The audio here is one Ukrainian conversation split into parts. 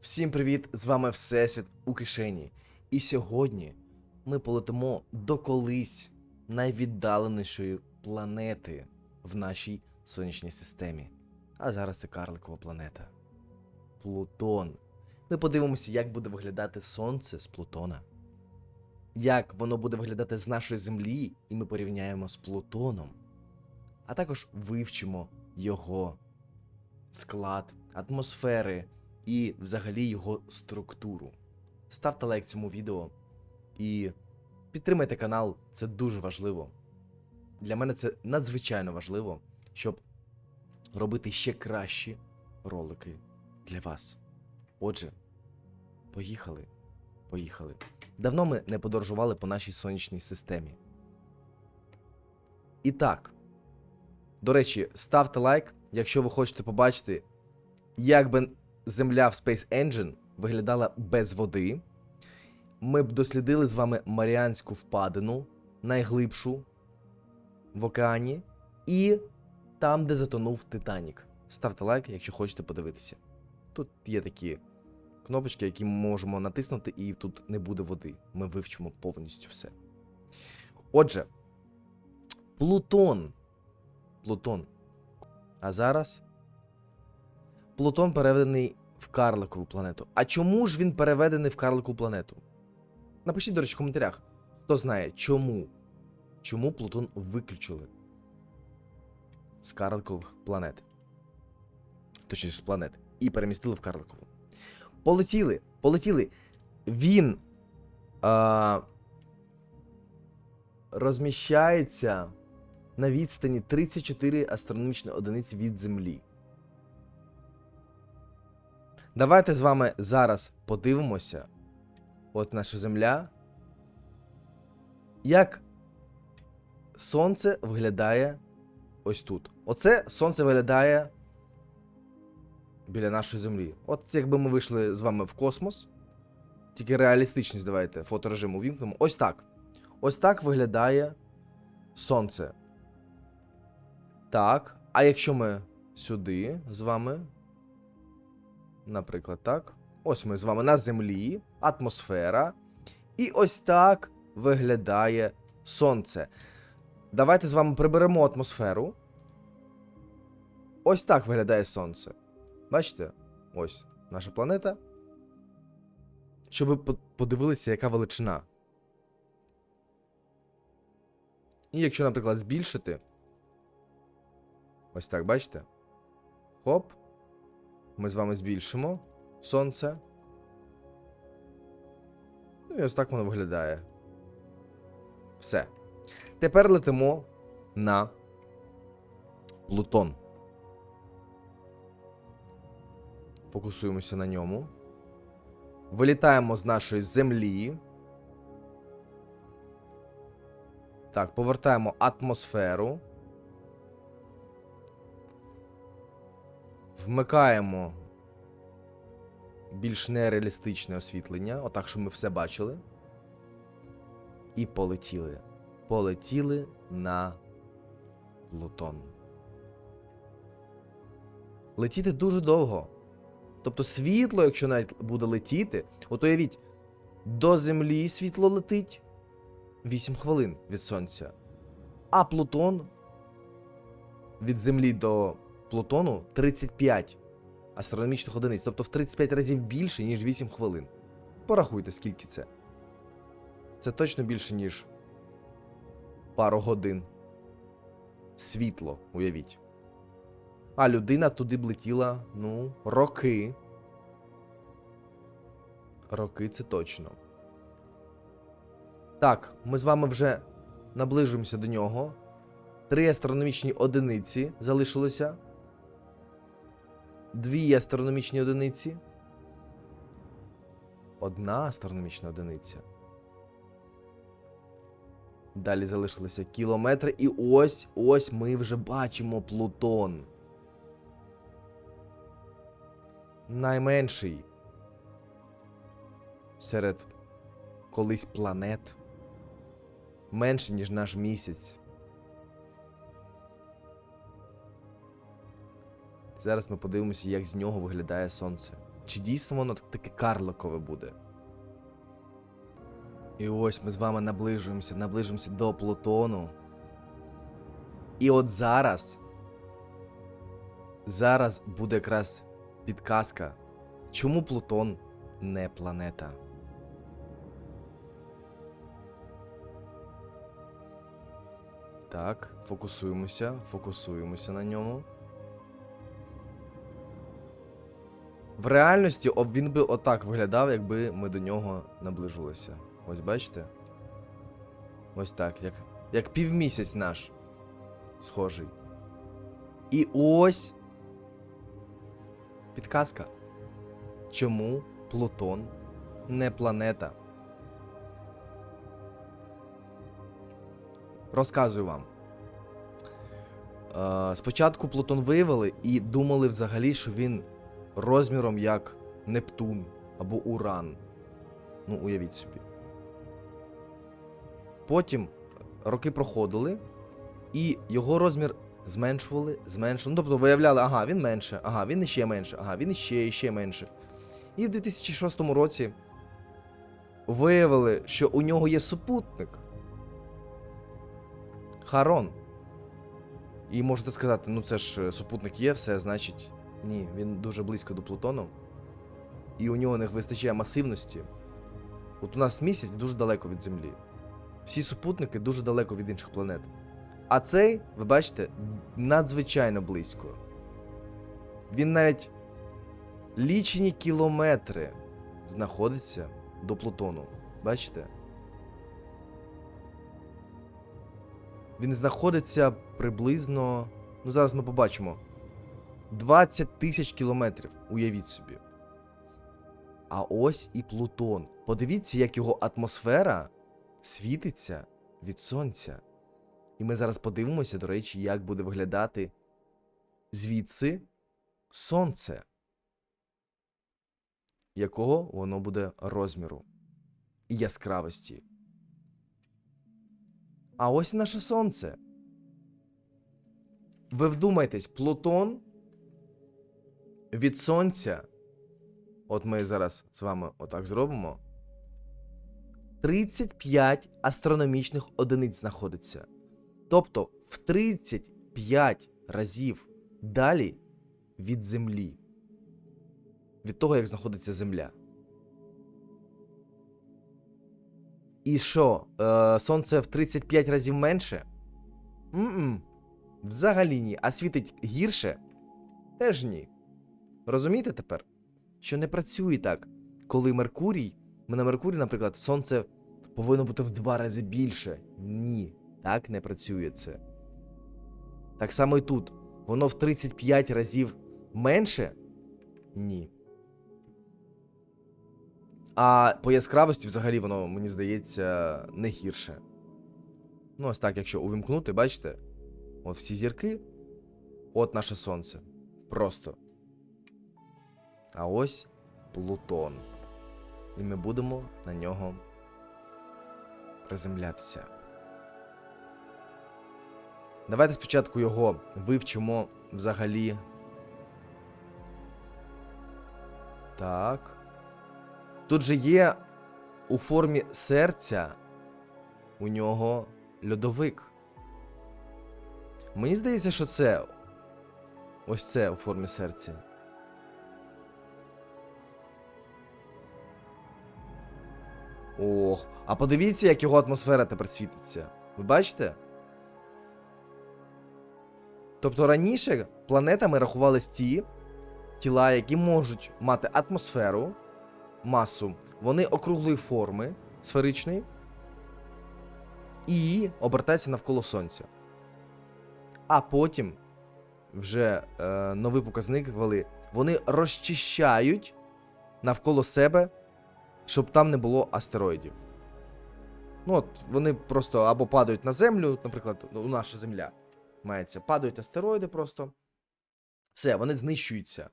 Всім привіт! З вами Всесвіт у кишені. І сьогодні ми полетимо до колись найвіддаленішої планети в нашій сонячній системі. А зараз це карликова планета. Плутон. Ми подивимося, як буде виглядати Сонце з Плутона. Як воно буде виглядати з нашої Землі, і ми порівняємо з Плутоном. А також вивчимо його склад, атмосфери і взагалі його структуру. Ставте лайк цьому відео і підтримайте канал, це дуже важливо. Для мене це надзвичайно важливо, щоб робити ще кращі ролики для вас. Отже, поїхали. Поїхали. Давно ми не подорожували по нашій сонячній системі. І так. До речі, ставте лайк, якщо ви хочете побачити, як би Земля в Space Engine виглядала без води. Ми б дослідили з вами Маріанську впадину, найглибшу в океані, і там, де затонув Титанік. Ставте лайк, якщо хочете подивитися. Тут є такі кнопочки, які ми можемо натиснути, і тут не буде води. Ми вивчимо повністю все. Отже, Плутон. Плутон. А зараз Плутон переведений в карликову планету. А чому ж він переведений в карликову планету? Напишіть, до речі, в коментарях, хто знає, чому? Чому Плутон виключили з карликових планет? Точніше, з планет. І перемістили в карликову. Полетіли, полетіли. Він а, розміщається на відстані 34 астрономічні одиниці від Землі. Давайте з вами зараз подивимося. От наша Земля. Як Сонце виглядає ось тут. Оце Сонце виглядає біля нашої Землі. От якби ми вийшли з вами в космос. Тільки реалістичність давайте фоторежим увімкнемо. Ось так. Ось так виглядає Сонце. Так. А якщо ми сюди з вами Наприклад, так. Ось ми з вами на землі, атмосфера. І ось так виглядає сонце. Давайте з вами приберемо атмосферу. Ось так виглядає сонце. Бачите? Ось наша планета. Щоб ви подивилися, яка величина. І якщо, наприклад, збільшити. Ось так, бачите? Хоп. Ми з вами збільшимо сонце. Ну і ось так воно виглядає. Все. Тепер летимо на Плутон. Фокусуємося на ньому. Вилітаємо з нашої землі. Так, повертаємо атмосферу. Вмикаємо більш нереалістичне освітлення, отак, щоб ми все бачили. І полетіли. Полетіли на Плутон. Летіти дуже довго. Тобто світло, якщо навіть буде летіти, от уявіть, до Землі світло летить 8 хвилин від Сонця. А Плутон від Землі до Плутону 35 астрономічних одиниць, тобто в 35 разів більше, ніж 8 хвилин. Порахуйте, скільки це. Це точно більше, ніж пару годин. Світло, уявіть. А людина туди б летіла, ну, роки. Роки це точно. Так, ми з вами вже наближуємося до нього. Три астрономічні одиниці залишилося. Дві астрономічні одиниці. Одна астрономічна одиниця. Далі залишилися кілометри, і ось ось ми вже бачимо Плутон. Найменший серед колись планет. Менше, ніж наш місяць. Зараз ми подивимося, як з нього виглядає сонце. чи дійсно воно таке карликове буде. І ось ми з вами наближуємося, наближуємося до Плутону. І от зараз. Зараз буде якраз підказка, чому Плутон не планета. Так, фокусуємося, фокусуємося на ньому. В реальності він би отак виглядав, якби ми до нього наближувалися. Ось бачите? Ось так, як, як півмісяць наш схожий. І ось підказка. Чому Плутон не планета? Розказую вам. Е, спочатку Плутон виявили і думали взагалі, що він розміром як Нептун або Уран. Ну, уявіть собі. Потім роки проходили, і його розмір зменшували, зменшували. Ну, тобто виявляли, ага, він менше, ага, він іще менше, ага, він іще, іще менше. І в 2006 році виявили, що у нього є супутник. Харон. І можете сказати, ну це ж е, супутник є, все, значить. Ні, він дуже близько до Плутону. І у нього не вистачає масивності. От у нас місяць дуже далеко від Землі. Всі супутники дуже далеко від інших планет. А цей, ви бачите, надзвичайно близько. Він навіть лічені кілометри знаходиться до Плутону. Бачите? Він знаходиться приблизно. Ну, зараз ми побачимо. 20 тисяч кілометрів, уявіть собі. А ось і Плутон. Подивіться, як його атмосфера світиться від сонця. І ми зараз подивимося, до речі, як буде виглядати звідси сонце. Якого воно буде розміру і яскравості. А ось наше сонце. Ви вдумайтесь, Плутон від сонця. От ми зараз з вами отак зробимо. 35 астрономічних одиниць знаходиться. Тобто в 35 разів далі від Землі. Від того, як знаходиться Земля. І що? Е, сонце в 35 разів менше? М-м. Взагалі ні. А світить гірше? Теж ні. Розумієте тепер? Що не працює так, коли Меркурій, на Меркурії, наприклад, сонце повинно бути в два рази більше. Ні, так не працює це. Так само і тут. Воно в 35 разів менше? Ні. А по яскравості взагалі воно, мені здається, не гірше. Ну, ось так, якщо увімкнути, бачите? От всі зірки, от наше сонце. Просто. А ось Плутон. І ми будемо на нього приземлятися. Давайте спочатку його вивчимо взагалі. Так. Тут же є у формі серця у нього льодовик. Мені здається, що це. Ось це у формі серця. Ох, а подивіться, як його атмосфера тепер світиться. Ви бачите? Тобто раніше планетами рахувались ті тіла, які можуть мати атмосферу, масу, вони округлої форми, сферичної, і обертаються навколо Сонця. А потім вже е, новий показник ввели, вони розчищають навколо себе, щоб там не було астероїдів. Ну, от вони просто або падають на землю, наприклад, ну, наша земля мається, падають астероїди просто. Все, вони знищуються.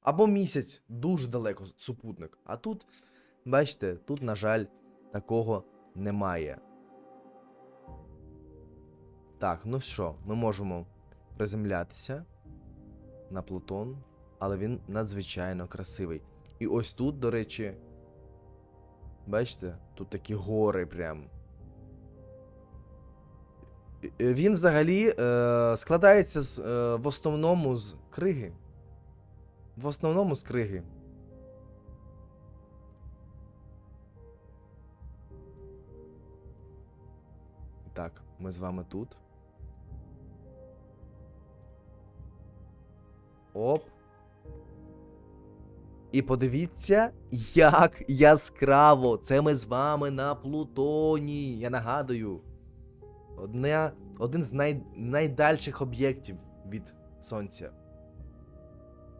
Або місяць дуже далеко супутник. А тут, бачите, тут, на жаль, такого немає. Так, ну що, ми можемо приземлятися на Плутон, але він надзвичайно красивий. І ось тут, до речі. Бачите, тут такі гори прям. Е, Він взагалі е, складається з, е, в основному з криги. В основному з криги. Так, ми з вами тут. Оп. І подивіться, як яскраво. Це ми з вами на Плутоні. Я нагадую. Одне, один з най, найдальших об'єктів від Сонця.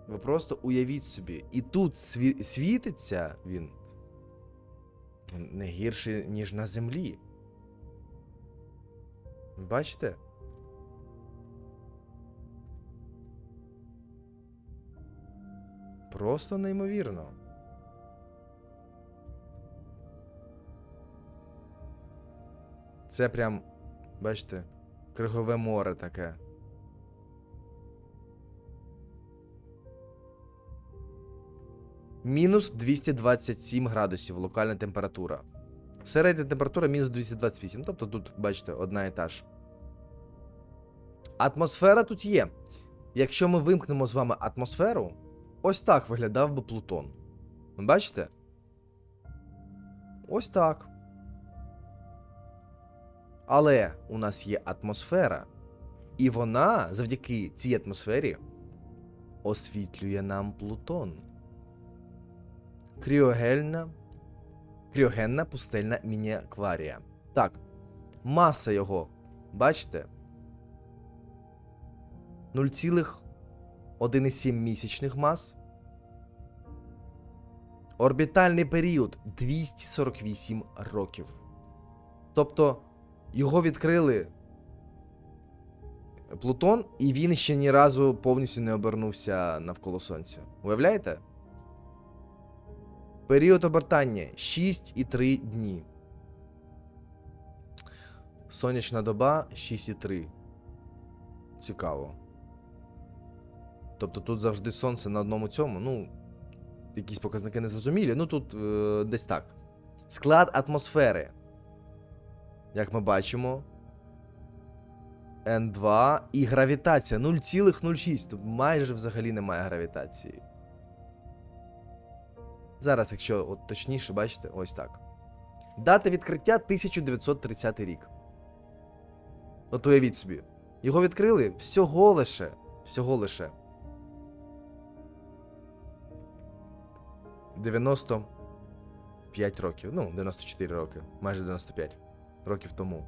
Ви просто уявіть собі. І тут сві, світиться він не гірше, ніж на землі. Бачите? Просто неймовірно. Це прям, бачите, кригове море таке. Мінус 227 градусів локальна температура. Середня температура мінус 228. Тобто тут, бачите, одна і та ж. Атмосфера тут є. Якщо ми вимкнемо з вами атмосферу, ось так виглядав би Плутон. Ви бачите? Ось так. Але у нас є атмосфера, і вона завдяки цій атмосфері освітлює нам Плутон. Кріогельна. Кріогенна пустельна міні-акварія. Так. Маса його. Бачите? 0,1,7 місячних мас. Орбітальний період 248 років. Тобто його відкрили Плутон, і він ще ні разу повністю не обернувся навколо Сонця. Уявляєте? Період обертання 6,3 дні. Сонячна доба 6,3. Цікаво. Тобто тут завжди сонце на одному цьому. Ну, якісь показники незрозумілі. Ну тут е, десь так. Склад атмосфери. Як ми бачимо. N2 і гравітація 0,06. Тут майже взагалі немає гравітації. Зараз, якщо от точніше, бачите, ось так. Дата відкриття 1930 рік. От уявіть собі. Його відкрили всього лише. Всього лише. 95 років. Ну, 94 роки. Майже 95 років тому.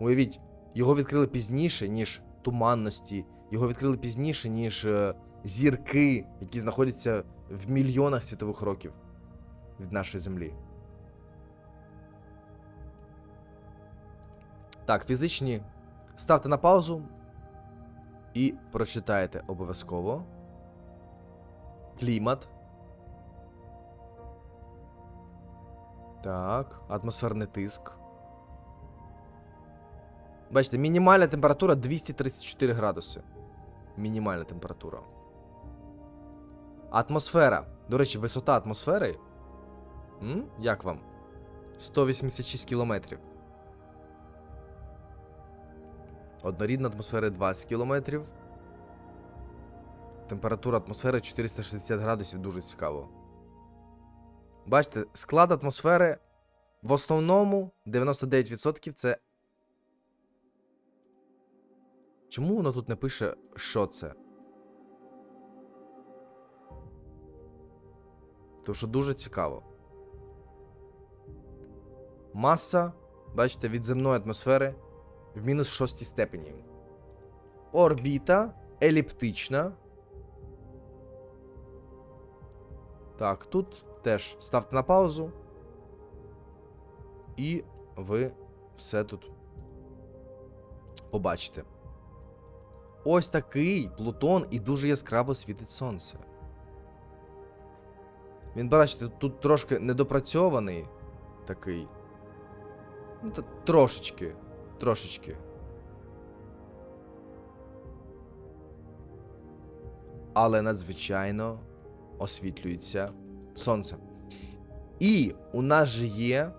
Уявіть, його відкрили пізніше, ніж туманності. Його відкрили пізніше, ніж е, зірки, які знаходяться в мільйонах світових років від нашої землі. Так, фізичні. Ставте на паузу і прочитайте обов'язково. Клімат. Так, атмосферний тиск. Бачите, мінімальна температура 234 градуси. Мінімальна температура. Атмосфера. До речі, висота атмосфери. М? Як вам? 186 кілометрів. Однорідна атмосфера 20 кілометрів. Температура атмосфери 460 градусів дуже цікаво. Бачите, склад атмосфери в основному 99% це. Чому воно тут не пише, що це? Тому що дуже цікаво. Маса, бачите, від земної атмосфери в мінус шостій степені. Орбіта еліптична. Так, тут теж ставте на паузу. І ви все тут побачите. Ось такий Плутон і дуже яскраво світить сонце. Він, бачите, тут трошки недопрацьований такий. Ну, та трошечки. Трошечки. Але надзвичайно освітлюється Сонце. І у нас же є.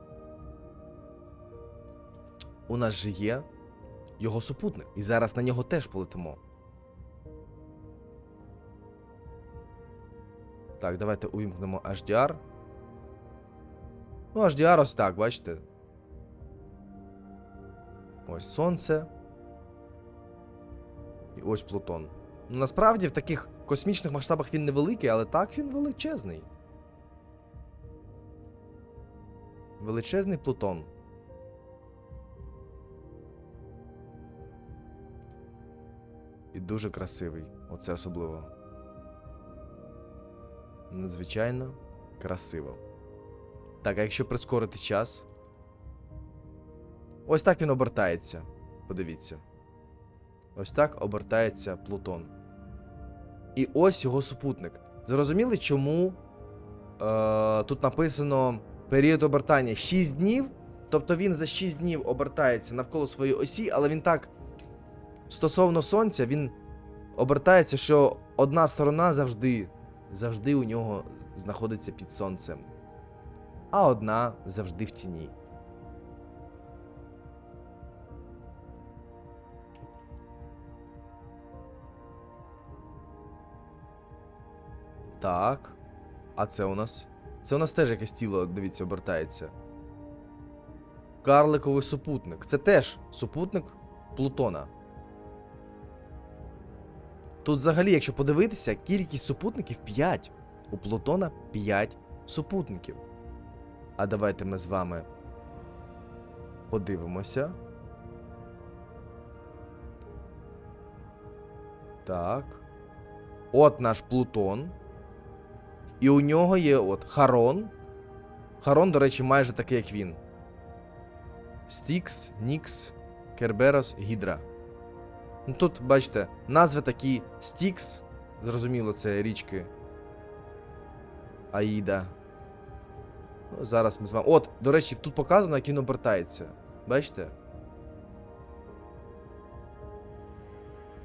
У нас же є його супутник. І зараз на нього теж полетимо. Так, давайте увімкнемо HDR. Ну, HDR ось так, бачите. Ось сонце. І ось Плутон. Насправді в таких космічних масштабах він невеликий, але так він величезний. Величезний Плутон. І дуже красивий. Оце особливо. Надзвичайно красиво. Так, а якщо прискорити час. Ось так він обертається. Подивіться. Ось так обертається Плутон. І ось його супутник. Зрозуміли, чому е, тут написано період обертання 6 днів. Тобто він за 6 днів обертається навколо своєї осі, але він так стосовно сонця, він обертається, що одна сторона завжди, завжди у нього знаходиться під сонцем, а одна завжди в тіні. Так. А це у нас? Це у нас теж якесь тіло, дивіться, обертається. Карликовий супутник. Це теж супутник Плутона. Тут взагалі, якщо подивитися, кількість супутників 5. У Плутона 5 супутників. А давайте ми з вами подивимося. Так. От наш Плутон. І у нього є от Харон. Харон, до речі, майже такий, як він. Стікс, Нікс, Керберос, Гідра. Ну тут, бачите, назви такі Стікс. Зрозуміло, це річки. Аїда. Ну, зараз ми з вами. От, до речі, тут показано, як він обертається. Бачите?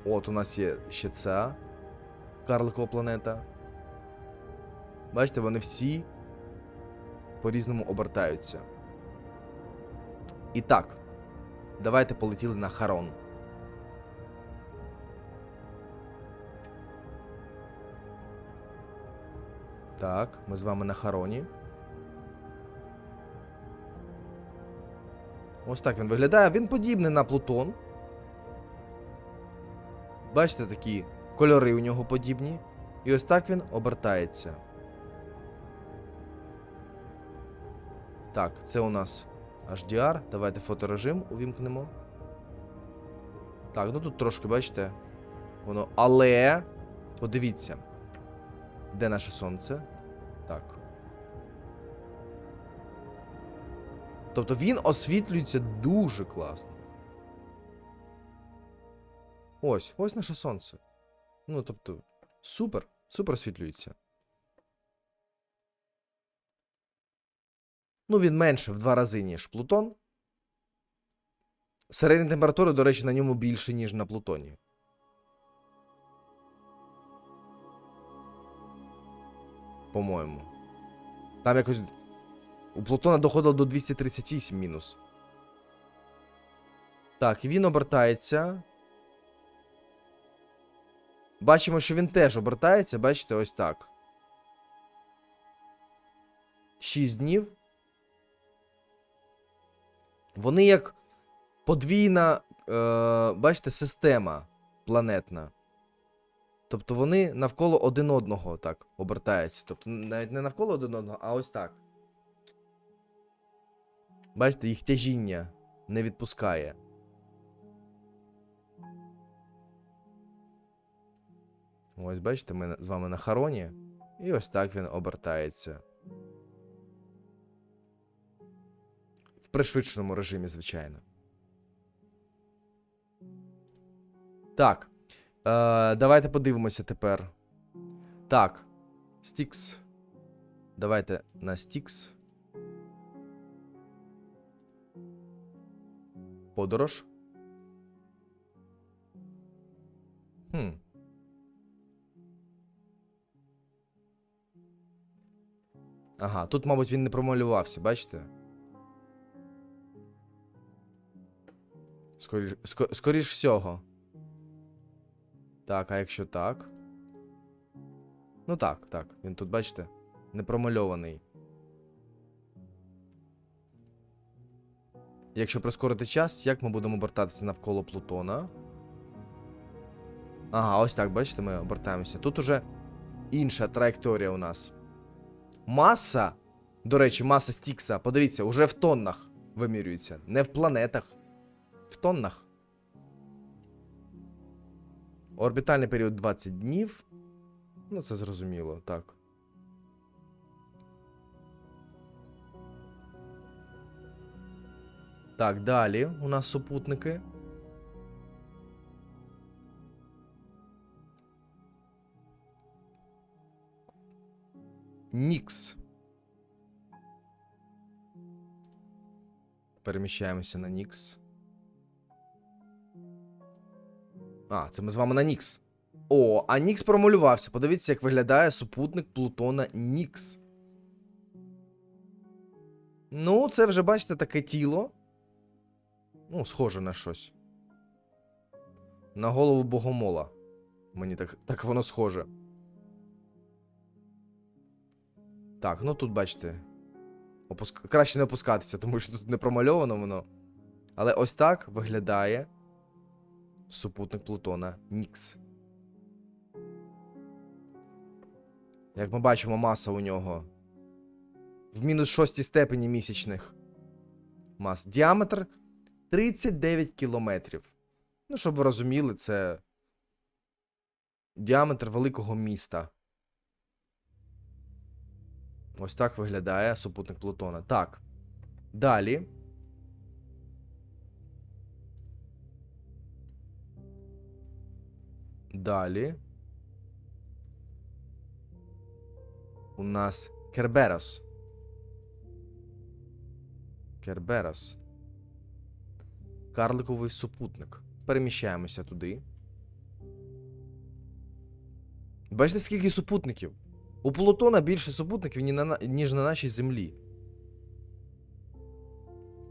От, у нас є ще ця карликова планета. Бачите, вони всі по-різному обертаються. І так, давайте полетіли на Харон. Так, ми з вами на Хароні. Ось так він виглядає. Він подібний на Плутон. Бачите, такі кольори у нього подібні. І ось так він обертається. Так, це у нас HDR. Давайте фоторежим увімкнемо. Так, ну тут трошки, бачите, воно. Але. Подивіться. Де наше сонце? Так. Тобто він освітлюється дуже класно. Ось, ось наше сонце. Ну, тобто, супер, супер освітлюється. Ну, він менше в два рази, ніж Плутон. Середня температура, до речі, на ньому більше, ніж на Плутоні. По-моєму. Там якось. У Плутона доходило до 238 мінус. Так, він обертається. Бачимо, що він теж обертається, бачите, ось так. 6 днів. Вони як подвійна, е, бачите, система планетна. Тобто вони навколо один одного так обертаються. Тобто навіть не навколо один одного, а ось так. Бачите, їх тяжіння не відпускає. Ось, бачите, ми з вами на хароні. І ось так він обертається. Пришвидшеному режимі, звичайно. Так. Е, Давайте подивимося тепер. Так. Стікс. Давайте на Стікс. Подорож. Хм. Ага, тут, мабуть, він не промалювався, бачите? Скоріш, ско- скоріш всього. Так, а якщо так? Ну так, так. Він тут, бачите, не промальований. Якщо прискорити час, як ми будемо обертатися навколо Плутона? Ага, ось так, бачите, ми обертаємося. Тут уже інша траєкторія у нас. Маса, до речі, маса Стікса, подивіться, уже в тоннах вимірюється. Не в планетах. В тоннах. Орбітальний період 20 днів. Ну, це зрозуміло, так. Так, далі у нас супутники. Нікс. Переміщаємося на Нікс. А, це ми з вами на Нікс. О, а Нікс промалювався. Подивіться, як виглядає супутник Плутона Нікс. Ну, це вже, бачите, таке тіло. Ну, схоже на щось. На голову богомола. Мені так, так воно схоже. Так, ну тут бачите. Опуск... Краще не опускатися, тому що тут не промальовано воно. Але ось так виглядає супутник Плутона Нікс. Як ми бачимо, маса у нього в мінус шостій степені місячних мас. Діаметр 39 кілометрів. Ну, щоб ви розуміли, це діаметр великого міста. Ось так виглядає супутник Плутона. Так. Далі. Далі. У нас Керберос. Керберос. Карликовий супутник. Переміщаємося туди. Бачите, скільки супутників? У Плутона більше супутників, ніж на нашій Землі.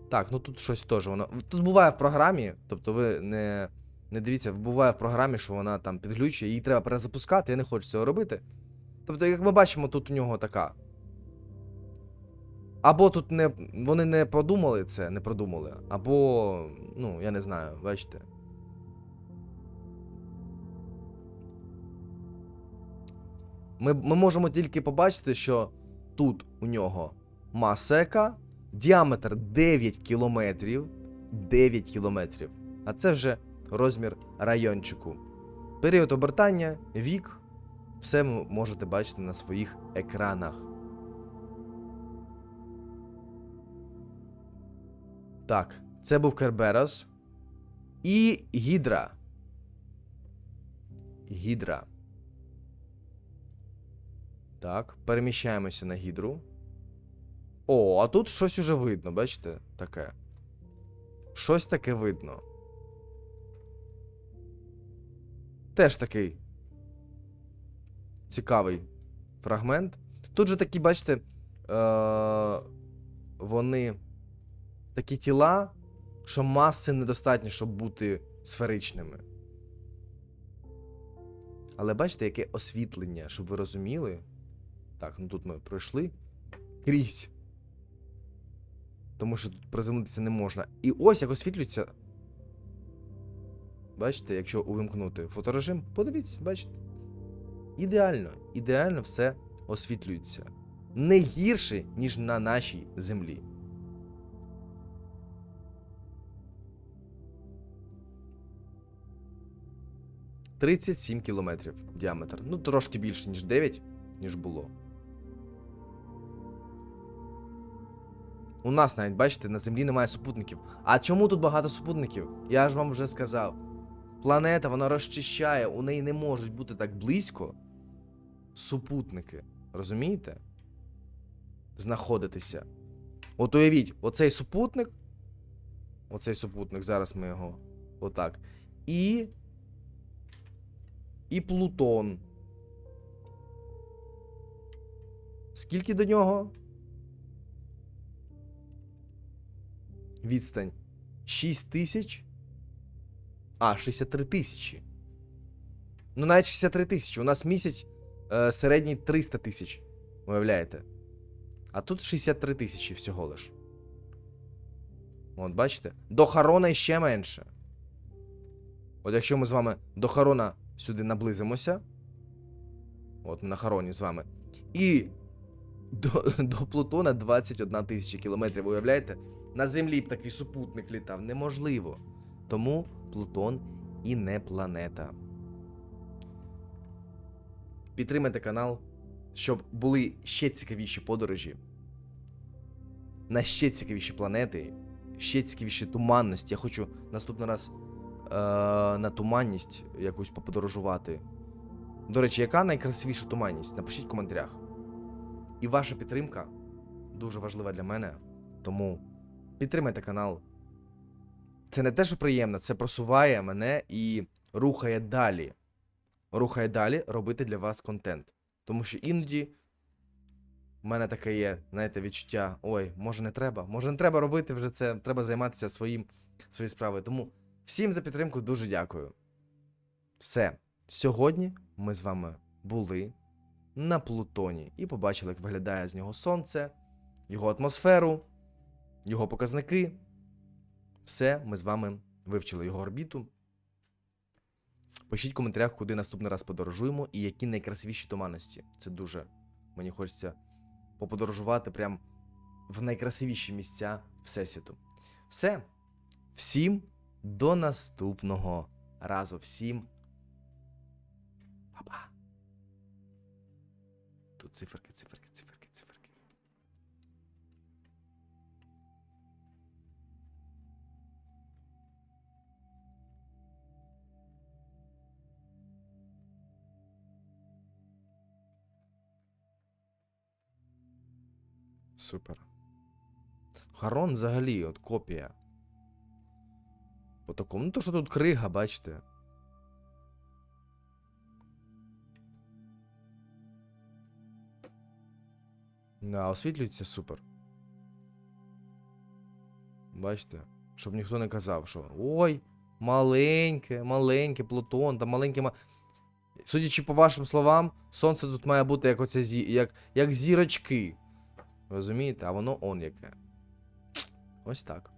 Так, ну тут щось теж воно. Тут буває в програмі, тобто ви не, не дивіться, буває в програмі, що вона там підглючує, її треба перезапускати, я не хочу цього робити. Тобто, як ми бачимо, тут у нього така. Або тут не, вони не подумали це, не продумали, або, ну, я не знаю, бачите. Ми, ми можемо тільки побачити, що тут у нього маса яка, діаметр 9 кілометрів. 9 кілометрів. А це вже розмір райончику. Період обертання, вік. Все ви можете бачити на своїх екранах. Так, це був Керберос. І Гідра. Гідра. Так, переміщаємося на гідру. О, а тут щось уже видно, бачите? Таке. Щось таке видно. Теж такий цікавий фрагмент. Тут же такі, бачите, е- вони такі тіла, що маси недостатньо, щоб бути сферичними. Але бачите, яке освітлення, щоб ви розуміли. Так, ну тут ми пройшли крізь. Тому що тут приземлитися не можна. І ось як освітлюється. Бачите, якщо увімкнути фоторежим, подивіться, бачите. Ідеально, ідеально все освітлюється. Не гірше, ніж на нашій землі. Тридцять сім кілометрів діаметр. Ну, трошки більше, ніж 9, ніж було. У нас навіть, бачите, на землі немає супутників. А чому тут багато супутників? Я ж вам вже сказав. Планета вона розчищає, у неї не можуть бути так близько супутники. Розумієте? Знаходитися. От уявіть, оцей супутник. Оцей супутник, зараз ми його. Отак. І. І Плутон. Скільки до нього? Відстань 6 тисяч. А, 63 тисячі. Ну, навіть 63 тисячі. У нас місяць е, середній 300 тисяч. Уявляєте? А тут 63 тисячі всього лиш. От, бачите? До Харона ще менше. От якщо ми з вами до Харона сюди наблизимося. От ми на Хароні з вами. І до, до Плутона 21 тисяча кілометрів, уявляєте? На Землі б такий супутник літав. Неможливо. Тому Плутон і не планета. Підтримайте канал, щоб були ще цікавіші подорожі. На ще цікавіші планети, ще цікавіші туманності. Я хочу наступний раз е, на туманність якусь поподорожувати. До речі, яка найкрасивіша туманність? Напишіть в коментарях. І ваша підтримка дуже важлива для мене. Тому підтримайте канал. Це не те, що приємно, це просуває мене і рухає далі. Рухає далі робити для вас контент. Тому що іноді в мене таке є, знаєте, відчуття: ой, може не треба, може не треба робити вже це, треба займатися своїм, своєю справою. Тому всім за підтримку дуже дякую. Все. Сьогодні ми з вами були на Плутоні і побачили, як виглядає з нього сонце, його атмосферу, його показники. Все, ми з вами вивчили його орбіту. Пишіть в коментарях, куди наступний раз подорожуємо і які найкрасивіші туманності. Це дуже мені хочеться поподорожувати прям в найкрасивіші місця Всесвіту. Все. Всім до наступного разу. Всім. Па-па. Тут циферки, циферки, циферки, циферки. Супер. Харон взагалі, от копія. По такому. Ну, то, що тут крига, бачите. Да, освітлюється супер. Бачите? Щоб ніхто не казав, що ой, маленьке, маленьке Плутон, там маленьке. Ма... Судячи по вашим словам, сонце тут має бути як оце зі... як, як зірочки. Розумієте? А воно он яке. Ось так.